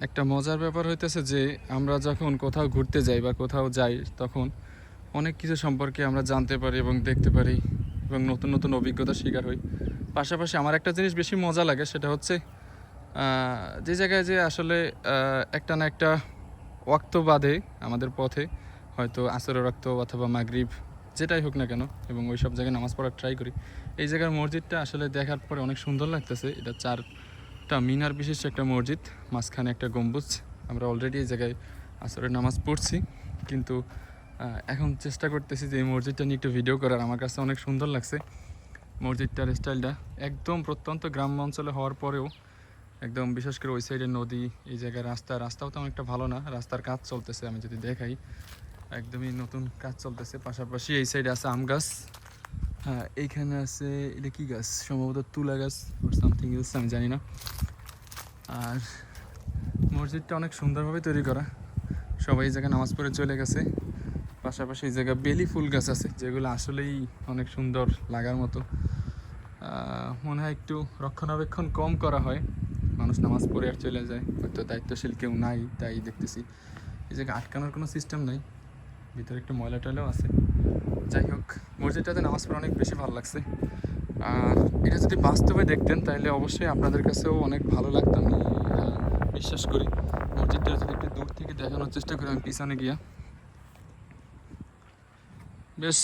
একটা মজার ব্যাপার হইতেছে যে, আমরা যখন কোথাও ঘুরতে যাই বা কোথাও যাই, তখন অনেক কিছু সম্পর্কে আমরা জানতে পারি এবং দেখতে পারি এবং নতুন নতুন অভিজ্ঞতার শিকার হই। পাশাপাশি আমার একটা জিনিস বেশি মজা লাগে, সেটা হচ্ছে যে জায়গায় যে আসলে একটা না একটা ওয়াক্ত বাদে আমাদের পথে হয়তো আসরের রক্ত অথবা মাগরিব, যেটাই হোক না কেন, এবং ওই সব জায়গায় নামাজ পড়ার ট্রাই করি। এই জায়গার মসজিদটা আসলে দেখার পরে অনেক সুন্দর লাগতেছে। এটা চারটা মিনার বিশিষ্ট একটা মসজিদ, মাঝখানে একটা গম্বুজ। আমরা অলরেডি এই জায়গায় আসরের নামাজ পড়ছি। কিন্তু এখন চেষ্টা করতেছি যে এই মসজিদটা নিয়ে একটু ভিডিও করার। আমার কাছে অনেক সুন্দর লাগছে মসজিদটার স্টাইলটা। একদম প্রত্যন্ত গ্রাম অঞ্চলে হওয়ার পরেও একদম বিশেষ করে ওই সাইডে নদী, এই জায়গায় রাস্তা। রাস্তাও তেমন একটা ভালো না, রাস্তার কাজ চলতেছে আমি যদি দেখাই। একদমই নতুন কাজ চলতেছে। পাশাপাশি এই সাইডে আছে আম গাছ। হ্যাঁ এইখানে আছে, এটা কি গাছ? সম্ভবত তুলা গাছ সামথিং এলস আমি জানি না। আর মসজিদটা অনেক সুন্দরভাবে তৈরি করা। সবাই এই জায়গায় নামাজ পড়ে চলে গেছে। পাশাপাশি এই জায়গায় বেলি ফুল গাছ আছে, যেগুলো আসলেই অনেক সুন্দর লাগার মতো। মনে হয় একটু রক্ষণাবেক্ষণ কম করা হয়। মানুষ নামাজ পড়ে আর চলে যায়। হয়তো দায়িত্বশীল কেউ নাই, তাই দেখতেছি। এই জায়গায় আটকানোর কোনো সিস্টেম নাই। ভিতরে একটু ময়লা টয়লাও আছে। যাই হোক, মসজিদটাতে নামাজ পড়ে অনেক বেশি ভালো লাগছে। আর এটা যদি বাস্তবে দেখতেন, তাহলে অবশ্যই আপনাদের কাছেও অনেক ভালো লাগতো আমি বিশ্বাস করি। মসজিদটা যদি একটু দূর থেকে দেখানোর চেষ্টা করি, আমি পিছনে গিয়া। বেশ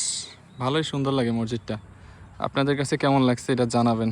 ভালোই সুন্দর লাগে মসজিদটা। আপনাদের কাছে কেমন লাগছে এটা জানাবেন।